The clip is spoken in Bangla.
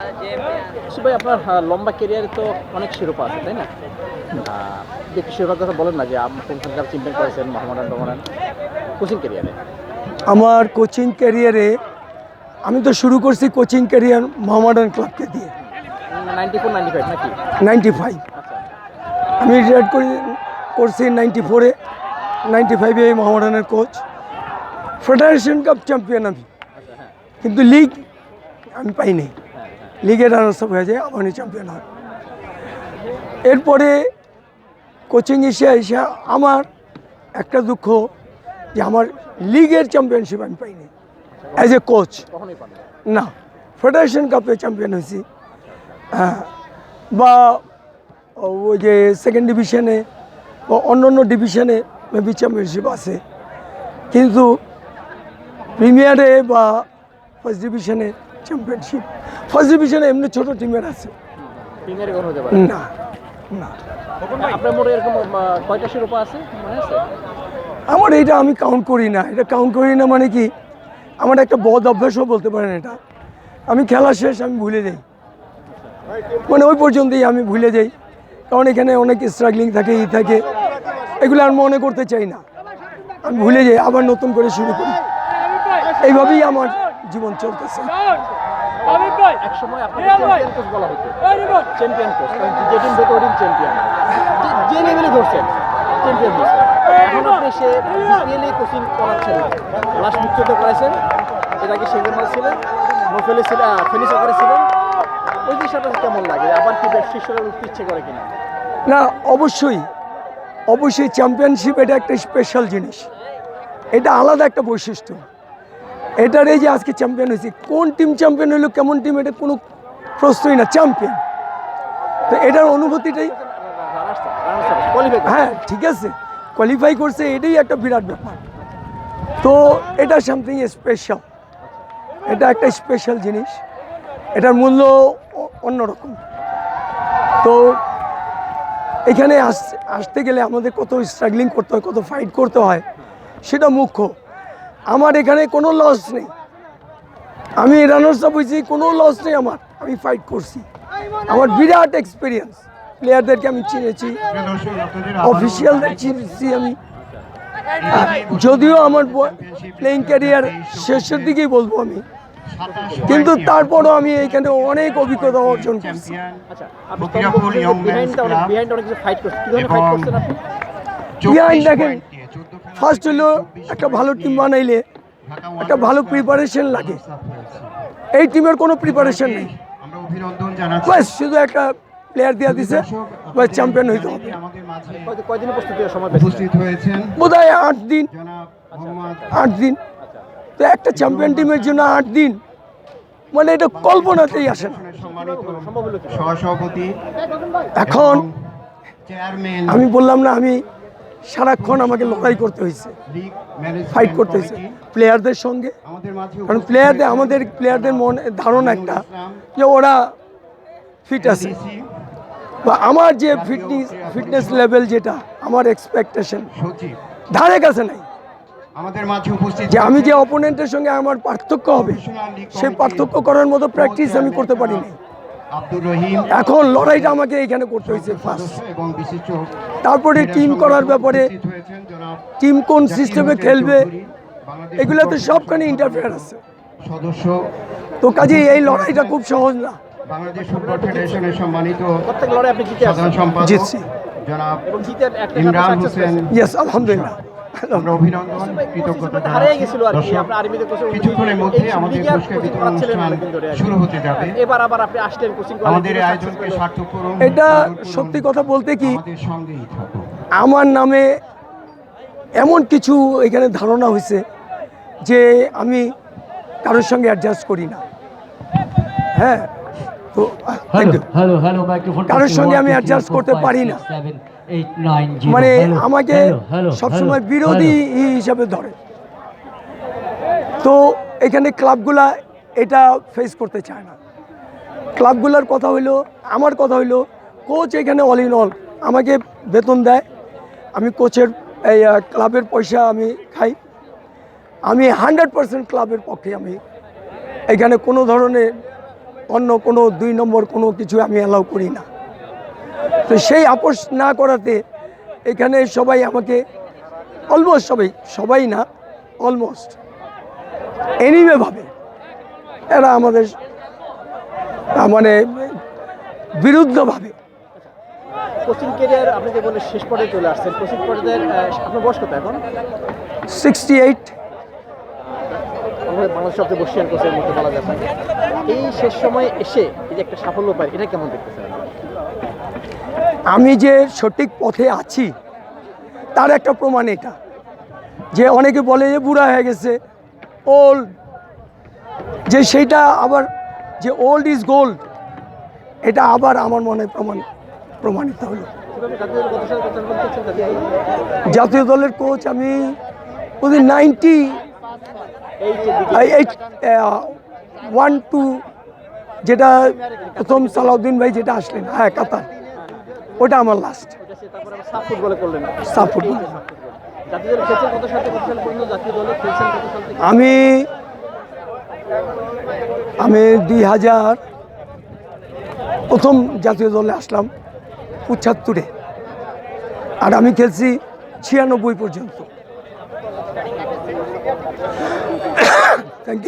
ভাই আপনার লম্বা কেরিয়ারে তো অনেক শিরোপা আছে তাই না? দেখি শিরোপার কথা বলেন না যে আপনি কোনখানকার চ্যাম্পিয়ন করেছেন মোহামেডান কোচিং ক্যারিয়ারে আমার কোচিং ক্যারিয়ারে আমি তো শুরু করছি কোচিং ক্যারিয়ার মোহামেডান ক্লাবকে দিয়ে। নাইনটি ফাইভ আচ্ছা। আমি রিটায়ার করি করছি নাইনটি ফোরে নাইনটি ফাইভে মোহামেডানের কোচ ফেডারেশন কাপ চ্যাম্পিয়ন আমি। আচ্ছা হ্যাঁ। কিন্তু লিগ আমি পাইনি হ্যাঁ হ্যাঁ লিগে রানার্স আপ হয়ে যায় আবানি চ্যাম্পিয়ন হয়। এরপরে কোচিং এসে এসে আমার একটা দুঃখ যে আমার লিগের চ্যাম্পিয়নশিপ আমি পাইনি। অ্যাজ এ কোচ না। না ফেডারেশন কাপে চ্যাম্পিয়ন হয়েছি। হ্যাঁ বা ওই যে সেকেন্ড ডিভিশনে বা অন্য অন্য ডিভিশনে মেবি চ্যাম্পিয়নশিপ আছে। কিন্তু প্রিমিয়ারে বা ফার্স্ট ডিভিশনে চ্যাম্পিয়নশিপ ফার্স্ট ডিভিশনে এমনি ছোট টিমের আছে। হতে পারে? না না। আপনার মোটে এরকম কয়টা শিরোপা আছে? মনে আছে? আমার এটা আমি কাউন্ট করি না। এটা কাউন্ট করি না মানে কি? আমার একটা বদ অভ্যাসও বলতে পারেন এটা। আমি খেলা শেষ আমি ভুলে যাই। মানে ওই পর্যন্তই আমি ভুলে যাই। কারণ এখানে অনেক স্ট্রাগলিং থাকে ই থাকে। এগুলো আর মনে করতে চাই না। আমি ভুলে যাই আবার নতুন করে শুরু করি। এইভাবেই আমার জীবন চলতেছে। চ্যাম্পিয়ন কোচ বলা হতো। চ্যাম্পিয়ন কোচ যে টিম বেটো চ্যাম্পিয়ন যে লেভেলে ধরছেন চ্যাম্পিয়ন হয়েছে এখন আপনি সে বিপিএলে কোচিং করাচ্ছেন লাস্ট মুক্তিতে করাইছেন এর আগে সেগুন মাস ছিলেন নোফেলে ছিলেন ফেনিসে করেছিলেন। ওই জিনিসটা কেমন লাগে? আবার কি শীর্ষে উঠতে ইচ্ছে করে কিনা? না অবশ্যই। অবশ্যই চ্যাম্পিয়নশিপ এটা একটা স্পেশাল জিনিস। এটা আলাদা একটা বৈশিষ্ট্য। এটার এই যে আজকে চ্যাম্পিয়ন হয়েছে, কোন টিম চ্যাম্পিয়ন হলো, কেমন টিম এটা কোনো প্রশ্নই না চ্যাম্পিয়ন তো এটার অনুভূতিটাই হ্যাঁ ঠিক আছে। কোয়ালিফাই করছে, এটাই একটা বিরাট ব্যাপার। তো এটা সামথিং স্পেশাল এটা একটা স্পেশাল জিনিস। এটার মূল্য অন্যরকম তো এখানে আস- আসতে গেলে আমাদের কত স্ট্রাগলিং করতে হয়, কত ফাইট করতে হয়, সেটা মুখ্য। আমার এখানে কোনো লস নেই। আমি রানার্স আপ হয়েছি কোনো লস নেই আমার। আমি ফাইট করছি। আমার বিরাট এক্সপিরিয়েন্স প্লেয়ারদেরকে আমি চিনেছি। অফিসিয়ালদের চিনেছি আমি। যদিও আমার প্লেইং ক্যারিয়ার শেষের দিকেই বলব আমি। কিন্তু তারপরও আমি এখানে অনেক অভিজ্ঞতা অর্জন করছি। আচ্ছা দেখেন, ফার্স্ট হলো একটা ভালো টিম বানাইলে একটা ভালো প্রিপারেশন লাগে। এই টিমের কোনো প্রিপারেশন নেই। আমরা অভিনন্দন জানাচ্ছি বাস শুধু একটা প্লেয়ার দিয়ে দিছে বাস চ্যাম্পিয়ন হইতে হবে। উপস্থিত হয়েছেন বোধ আট দিন। আট দিন। তো একটা চ্যাম্পিয়ন টিমের জন্য আট দিন। মানে এটা কল্পনাতেই আসে না। এখন আমি বললাম না আমি সারাক্ষণ আমাকে লড়াই করতে হয়েছে ফাইট করতে হয়েছে। প্লেয়ারদের সঙ্গে। কারণ প্লেয়ারদের আমাদের প্লেয়ারদের মনে ধারণা একটা যে ওরা ফিট আছে। বা আমার যে ফিটনেস ফিটনেস লেভেল যেটা আমার এক্সপেকটেশন ধারে কাছে নাই। আমাদের মাঝে উপস্থিত যে আমি যে অপোনেন্টের সঙ্গে আমার পার্থক্য হবে সেই পার্থক্য করার মতো প্র্যাকটিস আমি করতে পারিনি। এখন লড়াইটা আমাকে এখানে করতে হয়েছে ফার্স্ট তারপরে টিম করার ব্যাপারে টিম কোন সিস্টেমে খেলবে এগুলোতে সবখানে ইন্টারফেয়ার আছে সদস্য। তো কাজে এই লড়াইটা খুব সহজ না। বাংলাদেশ ফুটবল ফেডারেশনের সম্মানিত প্রত্যেক লড়াই আপনি জিতছি। জনাব ইমরান হোসেন ইয়েস আলহামদুলিল্লাহ। আমরা অভিনন্দন কৃতজ্ঞতা হারিয়ে গেছিল আর কি দর্শক, আপনার আর্মিতে কোচিং কিছুক্ষণের মধ্যে আমাদের পুরস্কার বিতরণ অনুষ্ঠান শুরু হতে যাবে। এবার আবার আপনি আসলেন কোচিং আমাদের আয়োজনকে সার্থক করুন এটা সত্যি কথা বলতে কি আমাদের সঙ্গেই থাকুন। আমার নামে এমন কিছু এখানে ধারণা হয়েছে যে আমি কারোর সঙ্গে অ্যাডজাস্ট করি না। হ্যাঁ তো কারোর সঙ্গে আমি অ্যাডজাস্ট করতে পারি না। মানে আমাকে সবসময় বিরোধী হিসাবে ধরে। তো এখানে ক্লাবগুলা এটা ফেস করতে চায় না। ক্লাবগুলোর কথা হইল আমার কথা হইল কোচ এখানে অল ইন অল আমাকে বেতন দেয় আমি কোচের এই ক্লাবের পয়সা আমি খাই। আমি হান্ড্রেড পার্সেন্ট ক্লাবের পক্ষে আমি এখানে কোনো ধরনের অন্য কোনো দুই নম্বর কোনো কিছু আমি অ্যালাউ করি না। তো সেই আপোষ না করাতে এখানে সবাই আমাকে অলমোস্ট সবাই সবাই না অলমোস্ট এনিমে ভাবে এরা আমাদের মানে বিরুদ্ধভাবে কোচিং কেরিয়ার আপনি যে বলে শেষ পর্যায়ে চলে আসছেন কোচিং পর্যায়ের আহ, আপনার বয়স কত এখন? সিক্সটি এইট আমাদের বাংলাদেশ সবচেয়ে বসিয়ান কোচের মধ্যে বলা যাচ্ছে এই শেষ সময় এসে এই যে একটা সাফল্য পায় এটা কেমন দেখতেছেন? আমি যে সঠিক পথে আছি, তার একটা প্রমাণ এটা। যে অনেকে বলে যে বুড়া হয়ে গেছে ওল্ড যে সেইটা আবার, যে ওল্ড ইজ গোল্ড এটা আবার আমার মনে প্রমাণ, প্রমাণিত হলো। জাতীয় দলের কোচ আমি ওদের নাইনটি ওয়ান টু যেটা প্রথম সালাউদ্দিন ভাই যেটা আসলেন হ্যাঁ কাতার। ওটা আমার লাস্ট আমি আমি দুই হাজার প্রথম জাতীয় দলে আসলাম পঁচাত্তরে। আর আমি খেলছি ছিয়ানব্বই পর্যন্ত। Thank you